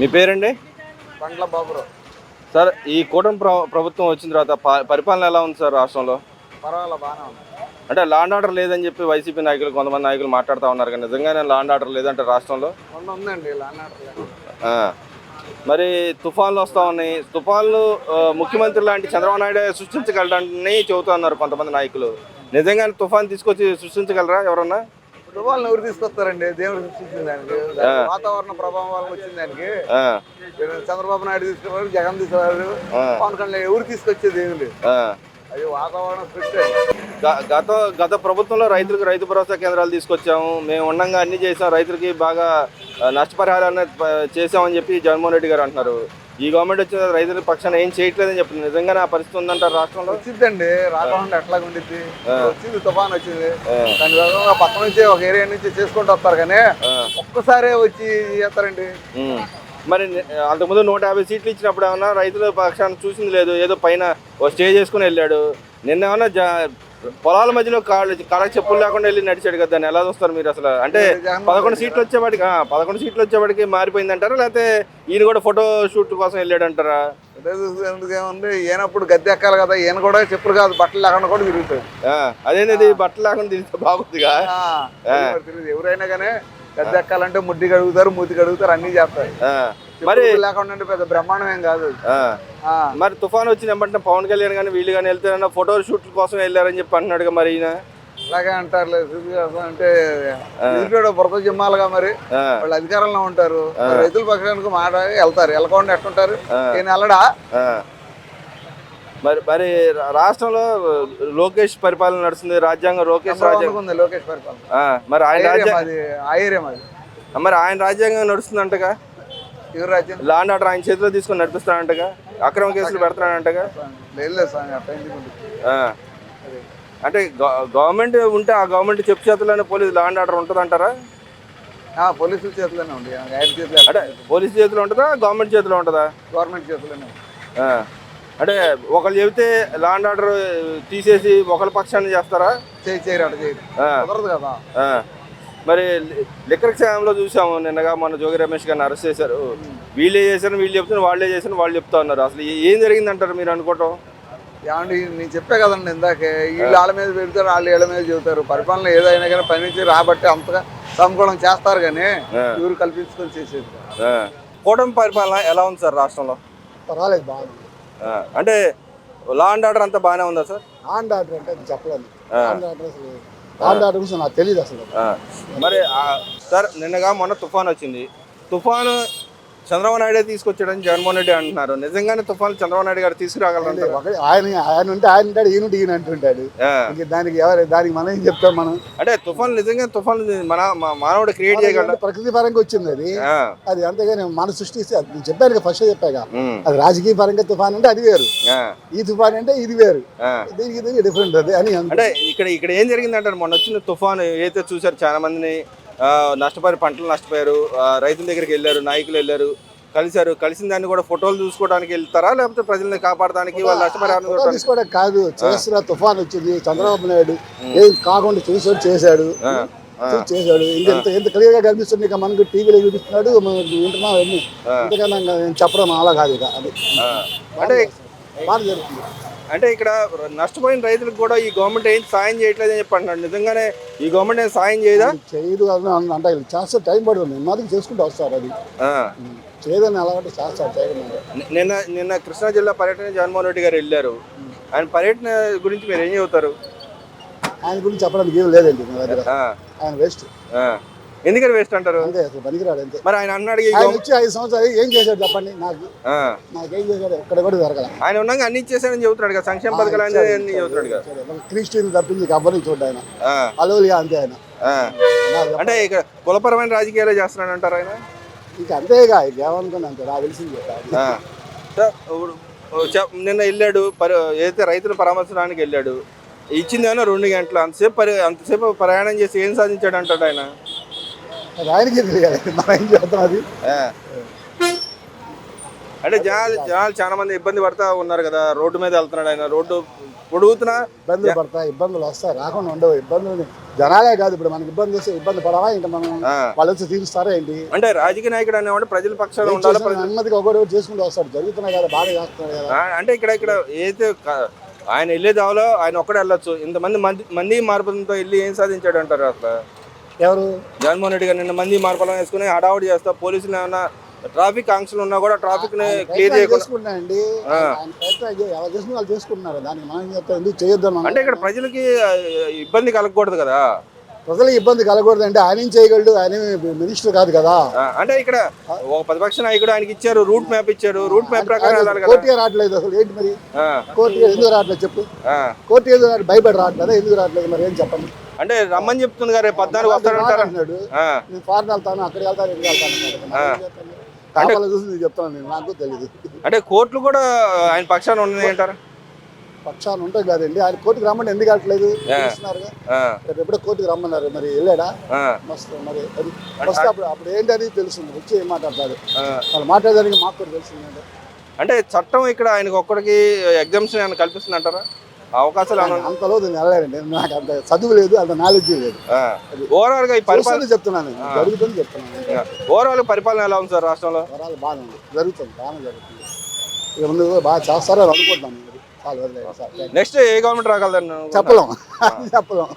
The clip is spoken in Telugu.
మీ పేరండి? పండ్ల బాబురావు. సార్ ఈ కూటమి ప్ర- ప్రభుత్వం వచ్చిన తర్వాత పరిపాలన ఎలా ఉంది సార్ రాష్ట్రంలో? పర్వాలేదు బాగానే ఉంది. అంటే లాండ్ ఆర్డర్ లేదని చెప్పి వైసీపీ నాయకులు కొంతమంది నాయకులు మాట్లాడుతూ ఉన్నారు కానీ నిజంగానే లాండ్ ఆర్డర్ లేదంటే రాష్ట్రంలో? ఉందండి లానాడు ఆ. మరి తుఫాన్లు వస్తూ ఉన్నాయి. తుఫాన్లు ముఖ్యమంత్రి లాంటి చంద్రబాబు నాయుడు సృష్టించగలడని చెబుతూ ఉన్నారు కొంతమంది నాయకులు. నిజంగానే తుఫాన్ తీసుకొచ్చి సృష్టించగలరా ఎవరన్నా? తుఫాన్లు ఎవరు తీసుకొస్తారండి? దేవుడు సృష్టించిన దానికి. వాతావరణ ప్రభావం వల్ల వచ్చిన దానికి. చంద్రబాబు నాయుడు తీసుకున్నారు జగన్ తీసుకున్నారు. పవన్ కళ్యాణ్ ఎవరు తీసుకొచ్చేది ఏమి లేదు. అది వాతావరణ సృష్టి గత గత ప్రభుత్వంలో రైతులకు రైతు భరోసా కేంద్రాలు తీసుకొచ్చాము. మేము ఉండంగా అన్ని చేసాం. రైతులకి బాగా నష్టపరిహారాన్ని చేసామని చెప్పి జగన్మోహన్ రెడ్డి గారు అంటున్నారు. ఈ గవర్నమెంట్ వచ్చిన రైతుల పక్షాన ఏం చేయట్లేదని చెప్తుంది నిజంగానే ఆ పరిస్థితి ఉందంటారు రాష్ట్రంలో? వచ్చిందండి. రాకుండా ఎట్లా ఉండిద్ది? వచ్చింది తుఫాన్ వచ్చింది. దాని విధంగా పక్క నుంచి ఒక ఏరియా నుంచి చేసుకుంటూ వస్తారు కానీ. ఒక్కసారే వచ్చి చేస్తారండి. మరి ని- అంతకుముందు నూట యాభై సీట్లు ఇచ్చినప్పుడు ఏమన్నా రైతుల పక్షాన్ని చూసింది లేదు. ఏదో పైన ఓ స్టే చేసుకుని వెళ్ళాడు. నిన్న ఏమన్నా పొలాల మధ్యలో కాళ్ళు కాళ్ళకి చెప్పులు లేకుండా వెళ్ళి నడిచాడు కదా దాన్ని. ఎలా చూస్తారు మీరు అసలు? అంటే పదకొండు సీట్లు వచ్చేవాడికి పదకొండు సీట్లు వచ్చేవాడికి మారిపోయింది అంటారా లేకపోతే ఈయన కూడా ఫోటో షూట్ కోసం వెళ్ళాడు అంటారా ఎందుకు ఏముంది? ఈయనప్పుడు గద్దె ఎక్కాలి కదా. ఈయన కూడా చెప్పులు కాదు బట్టలు లేకుండా కూడా తిరుగుతాడు. ఆ, అదేంది బట్టలు లేకుండా తిరిగితే బాగుందిగా. ఎవరైనా కానీ గద్దె ఎక్కాలంటే ముడ్డి కడుగుతారు మూతి కడుగుతారు అన్ని చేస్తారు. ఆ, మరి లేకుండా అంటే పెద్ద బ్రహ్మాండం కాదు. మరి తుఫాన్ వచ్చిన వెంటనే పవన్ కళ్యాణ్ కానీ వీళ్ళు కానీ వెళ్తే ఫోటో షూట్ కోసం వెళ్ళారని చెప్పి అంటున్నాడుగా మరి ఈయన? అలాగే అంటారు అంటే బురద జిమ్మాలుగా మరి వాళ్ళు అధికారంలో ఉంటారు. రైతుల పక్షానికి మాట వెళ్తారు. వెళ్ళకుండా ఎట్టుంటారు? ఈయన వెళ్ళడా. మరి మరి రాష్ట్రంలో లోకేష్ పరిపాలన నడుస్తుంది. రాజ్యాంగం లోకేష్ రాజ్యాంగం. లోకేష్ పరిపాలన. మరి ఆయన రాజ్యాంగం మరి ఆయన రాజ్యాంగం ఎవరు రాజ్యం లాండ్ ఆర్డర్ ఆయన చేతిలో తీసుకొని నడిపిస్తానంటగా అక్రమ కేసులు పెడతానంటగా. అంటే గవ- గవర్నమెంట్ ఉంటే ఆ గవర్నమెంట్ చెప్పు చేతుల్లోనే పోలీసు లాండ్ ఆర్డర్ ఉంటుందంటారా? పోలీసుల చేతిలోనే ఉంది. ఆయన చేతిలో అంటే పోలీసు చేతిలో ఉంటుందా గవర్నమెంట్ చేతిలో ఉంటుందా? గవర్నమెంట్ చేతిలోనే. అంటే ఒకళ్ళు చెబితే లాండ్ ఆర్డర్ తీసేసి ఒకళ్ళ పక్షాన్ని చేస్తారా? చేయి చేయరు అటు చేయరు. కుదరదు కదా. మరి లి- లిక్కర్ క్షేమంలో చూసాము నిన్నగా మన జోగి రమేష్ గారిని అరెస్ట్ చేశారు. వీళ్ళే చేశారు వీళ్ళు చెప్తున్నారు వాళ్ళే చేశారు వాళ్ళు చెప్తా ఉన్నారు. అసలు ఏ- జరిగిందంటారు మీరు అనుకోవటం? ఏమండి నేను చెప్పే కదండి ఇందాకే వీళ్ళు వాళ్ళ మీద పెడతారు వాళ్ళు వీళ్ళ మీద చెబుతారు. పరిపాలన ఏదైనా కానీ పని నుంచి రాబట్టి అంతగా సమకూలం చేస్తారు కానీ. ఎవరు కల్పించుకొని చేసేది. కూటమి పరిపాలన ఎలా ఉంది సార్ రాష్ట్రంలో? పర్వాలేదు బాగుంది ఆ. అంటే లా అండ్ ఆర్డర్ అంతా బాగానే ఉందా సార్? ఆన్ ఆర్డర్ అంటే అది చెప్పలేను ఆన్ ఆర్డర్ అసలు ఆర్డర్ గురించి నాకు తెలియదు అసలు. మరి సార్ నిన్నగా మొన్న తుఫాన్ వచ్చింది. తుఫాను చంద్రబాబు నాయుడే తీసుకొచ్చాడని జగన్మోహన్ రెడ్డి అంటున్నారు. నిజంగానే తుఫాన్ చంద్రబాబు నాయుడు గారు తీసుకురాగలరంటారు ఒకటి ఆయన ఆయన ఉంటే ఆయన ఉంటాడు ఈయన ఈయన అంటుంటాడు. దానికి ఎవరు దానికి మనం ఏం చెప్తాం మనం? అంటే తుఫాన్ నిజంగా తుఫాన్ మన మానవుడు క్రియేట్ చేయగలరా ప్రకృతి పరంగా వచ్చింది అది. అది అంతేగాని మన సృష్టిస్తే అది. నేను చెప్పాను ఫస్ట్ చెప్పాగా. అది రాజకీయ పరంగా తుఫాన్ అంటే అది వేరు. ఈ తుఫాన్ అంటే ఇది వేరు. దీనికి దీనికి డిఫరెంట్ అది అని. అంటే ఇక్కడ ఇక్కడ ఏం జరిగిందంటారు? మొన్న వచ్చిన తుఫాను ఏదైతే చూసారు చాలా మందిని నష్టపోయారు పంటలు నష్టపోయారు రైతుల దగ్గరికి వెళ్ళారు నాయకులు వెళ్ళారు కలిశారు. కలిసిన దాన్ని కూడా ఫోటోలు చూసుకోవడానికి వెళ్తారా? లేకపోతే ప్రజల్ని కాపాడడానికి వాళ్ళు నష్టపరిహారం ఫోటో చూడడానికి? తీసుకోవడం కాదు. చేస్తున్న తుఫాన్ వచ్చింది చంద్రబాబు నాయుడు ఏం కాకుండా చూసాడు చేశాడు. చేశాడు. ఇంకా ఎంత ఎంత క్లియర్గా కనిపిస్తుంది. ఇక మనకు టీవీలో చూపిస్తున్నాడు వింటున్నాం అన్ని ఇంతకన్నా ఇంకా నేను చెప్పడం అలా కాదు ఇక. అది. అంటే బాగా జరుగుతుంది. అంటే ఇక్కడ నష్టపోయిన రైతులకు కూడా ఈ గవర్నమెంట్ ఏం సాయం చేయట్లేదు అని చెప్పి అంటున్నాడు. నిజంగానే ఈ గవర్నమెంట్ ఏం సాయం చేయదా? చేయదు అని అంటే చేస్తే టైం పడుతుంది. నెమ్మదికి చేసుకుంటూ వస్తారు అది. చేయదని అలాగంటే చేస్తారు చేయడం నిన్న నిన్న కృష్ణా జిల్లా పర్యటన జగన్మోహన్ రెడ్డి గారు వెళ్ళారు. ఆయన పర్యటన గురించి మీరు ఏం చెబుతారు? ఆయన గురించి చెప్పడానికి ఏం లేదండి. ఆయన వేస్ట్. ఎందుకని వేస్ట్ అంటారు అంతే అసలు పనికిరాడు అంతే మరి ఆయన అన్నాడు ఈ ఆయన ఐదు సంవత్సరాలు ఏం చేశాడు చెప్పండి నాకు ఆ. నాకేం చేశాడు ఎక్కడ కూడా జరగల ఆయన ఉన్నాక అన్ని ఇచ్చేసాడని చెబుతున్నాడు కదా సంక్షేమ పథకాలు అన్ని చెబుతున్నాడు కదా క్రిస్టియన్ తప్పించి ఎవరిని చూడ ఆయన ఆ. అలోలియా అంతే ఆయన ఆ. నాకు అంటే ఇక్కడ కులపరమైన రాజకీయాలు చేస్తున్నాడు అంటారు ఆయన ఇక అంతేగా ఇక ఏమనుకున్నా అంతే నాకు తెలిసింది. ఆ. సార్, ఇప్పుడు, ఓ చెప్- నిన్న వెళ్ళాడు పరి ఏదైతే రైతులు పరామర్శడానికి వెళ్ళాడు ఇచ్చిందేమో రెండు గంటలు అంతసేపు పరి అంతసేపు ప్రయాణం చేసి ఏం సాధించాడు అంటాడు ఆయన ఆయనకే తెలియాలి మనం ఏం చేస్తాం అది? ఆ. అంటే జనాలు జనాలు చాలా మంది ఇబ్బంది పడతా ఉన్నారు కదా. రోడ్డు మీద వెళ్తున్నాడు ఆయన. రోడ్డు పొడుగుతున్నా ఇబ్బందులు పడతాయి ఇబ్బందులు వస్తాయి. రాకుండా ఉండవు. ఇబ్బందులు జనాలే కాదు. ఇప్పుడు మనకి ఇబ్బంది చేస్తే ఇబ్బంది పడాలా ఇంకా మనం. వాళ్ళు వచ్చి తీరుస్తారా ఏంటి? అంటే రాజకీయ నాయకుడు అనేవాడు ప్రజల పక్షాన ఏం ఉండాలి నెమ్మదిగా ఒకటి చేసుకుంటూ వస్తాడు. జరుగుతున్నాయి కదా బాగా చేస్తున్నాడు కదా. అంటే ఇక్కడ ఇక్కడ ఏదైతే ఆయన వెళ్ళే దావలో ఆయన ఒక్కడే వెళ్ళొచ్చు. ఇంతమంది మంది మంది మార్పులతో వెళ్ళి ఏం సాధించాడు అంటారు అసలు? ఎవరు? జగన్మోహన్ రెడ్డి గారు నిన్న మంది మార్పులను వేసుకుని హడావుడి చేస్తా పోలీసులు ఏమైనా ట్రాఫిక్ ఆంక్షలు ఉన్నా కూడా ట్రాఫిక్ని క్లియర్ చేయకుండా ఎవరు చేసుకుని వాళ్ళు చేసుకుంటున్నారు. దానికి మనం ఎందుకు చేయొద్దు అంటే ఇక్కడ ప్రజలకి ఇబ్బంది కలగకూడదు కదా. ప్రజలకు ఇబ్బంది కలగకూడదు అంటే ఆయన ఏం చేయగలడు? ఆయన మినిస్టర్ కాదు కదా. అంటే ఇక్కడ ఒక ప్రతిపక్ష నాయకుడు ఆయనకి ఇచ్చారు రూట్ మ్యాప్ ఇచ్చారు రూట్ మ్యాప్ ప్రకారం కోర్టుగా రావట్లేదు అసలు. ఏంటి మరి? కోర్టుగా ఎందుకు రావట్లేదు చెప్పు. కోర్టు రావట్లేదు? భయపడి రావట్లేదు ఎందుకు రావట్లేదు మరి? ఏం చెప్పండి. అంటే రమ్మని చెప్తుంది రేపు పద్నాలుగు వస్తాడంటారా అంటున్నాడు నేను ఫారెన్ వెళ్తాను అక్కడికి వెళ్తాను ఇక్కడికి వెళ్తాను చెప్తాను నేను. నాకు తెలియదు. అంటే కోర్టులు కూడా ఆయన పక్షాన ఉన్నాయి అంటారా పక్షాన్ని ఉంటుంది కదండి. ఆయన కోర్టుకు రమ్మని ఎందుకు ఆ, రేపు ఎప్పుడో కోర్టుకు రమ్మన్నారు. మరి వెళ్ళాడా? మస్తు మరి అది ఫస్ట్ అప్పుడు అప్పుడు ఏంటని తెలుస్తుంది. వచ్చి ఏం మాట్లాడతాడు. వాళ్ళు మాట్లాడడానికి మాకు కూడా తెలిసిందండి అంటే. చట్టం ఇక్కడ ఆయనకు ఒక్కడికి ఎగ్జామ్షన్ ఏమైనా కల్పిస్తుంది అంటారా? అవకాశాలు అంతలో నేను వెళ్ళాడండి నాకు అంత చదువు లేదు అంత నాలెడ్జ్ లేదు. ఓవరాల్గా ఈ పరిపాలన చెప్తున్నాను నేను. జరుగుతుంది చెప్తున్నాను. ఓవరాల్ పరిపాలన ఎలా ఉంది సార్ రాష్ట్రంలో? వరాలు బాగానే ఉంది. జరుగుతుంది బాగానే జరుగుతుంది. ఇక ముందు బాగా చేస్తారని అనుకుంటున్నాను నెక్స్ట్ ఏ గవర్నమెంట్ రాగలదండి చెప్పలేం. చెప్పలేం.